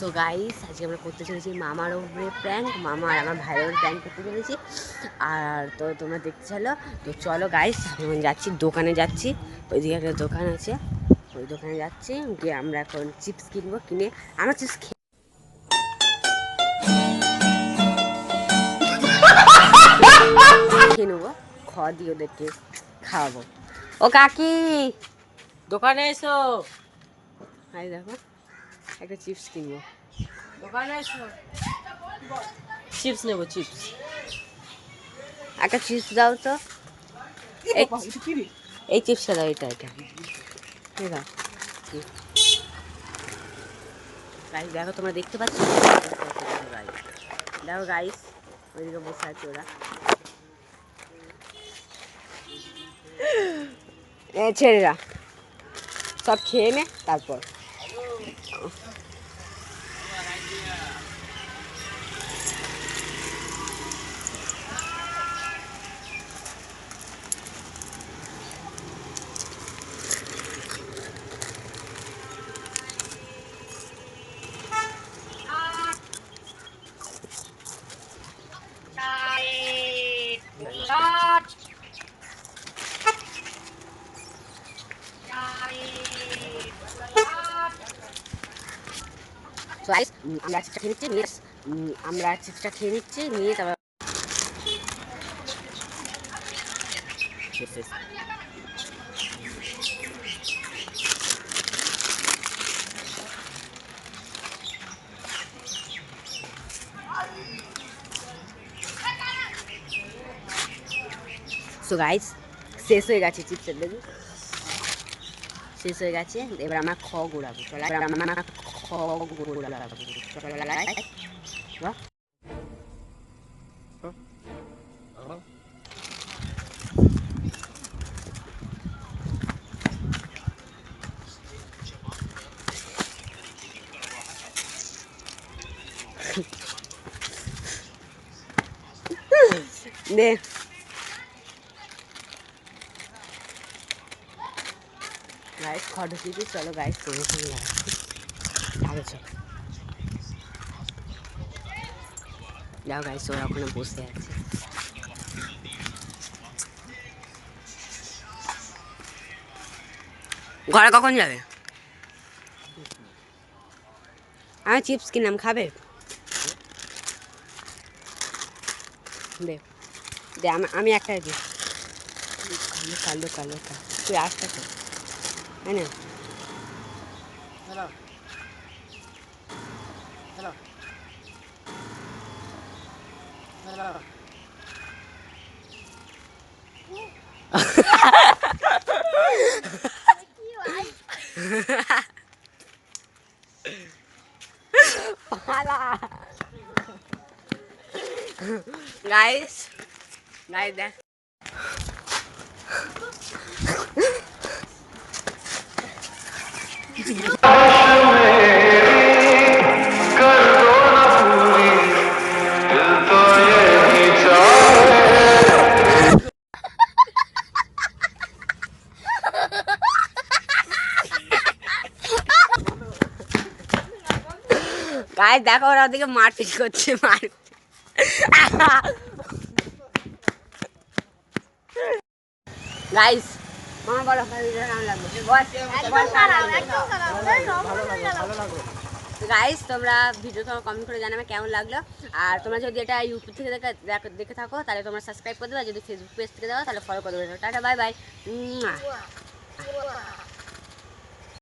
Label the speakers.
Speaker 1: So guys আজকে আমরা করতে চলেছি মামার উপরে প্র্যাঙ্ক মামা আর আমার ভাইয়ের উপরে প্র্যাঙ্ক করতে চলেছি। আর তো তোমরা দেখতে চলো তো চলো গাইস আমি যাচ্ছি, দোকানে যাচ্ছি। ওইদিকে একটা দোকান আছে, ওই দোকানে যাচ্ছি, গিয়ে আমরা এখন চিপস কিনবো, কিনে আমরা চিপস খেয়ে খেয়ে নেব, খাওয়া দিয়ে ওদেরকে খাওয়াবো। ও কাকি,
Speaker 2: দোকানে এসো।
Speaker 1: হাই দেখো। একটা চিপস কিনবো
Speaker 2: দোকানে এসো চিপস নেব চিপস
Speaker 1: একটা চিপস দাও তো এই এই চিপসটা দাও এটা এটা গাইস দেখো তোমরা দেখতে পাচ্ছ। দেখো গাইস ওইদিকে বসে আছে ওরা। ছেলেরা সব খেয়ে নে তারপর। So guys, আমরা চিপসটা খেয়ে নিচ্ছি নিয়ে আমরা চিপসটা খেয়ে নিচ্ছি নিয়ে তারপর সো গাইস শেষ হয়ে গেছে চিপসের দেখি শেষ হয়ে গেছে এবার আমরা খ গোড়াবো চলো এবার আমরা খ গোড়াবো চলো গাইস খড় ঢুকিয়ে চলো গাইস সঙ্গে লাগাচ্ছি আগে চলো যাও গাইস ওরা ওখানে বসে আছে ঘরে কখন যাবে আমি চিপস কিনলাম খাবে দে দে আমি একটা দিই কালো কালো তুই আসতে তো তাই না
Speaker 2: hello hello hello
Speaker 1: guys guys দেখ গাইস দেখো ওরা ওদিকে মারপিট করছে মার গাইস বলো গাইস তোমরা ভিডিও তোমার কমেন্ট করে জানাবে কেমন লাগল। আর তোমরা যদি এটা ইউটিউব থেকে দেখে থাকো, তাহলে তোমরা সাবস্ক্রাইব করে দেবে যদি ফেসবুক পেজ থেকে দাও তাহলে ফলো করে দেবে। Tata bye bye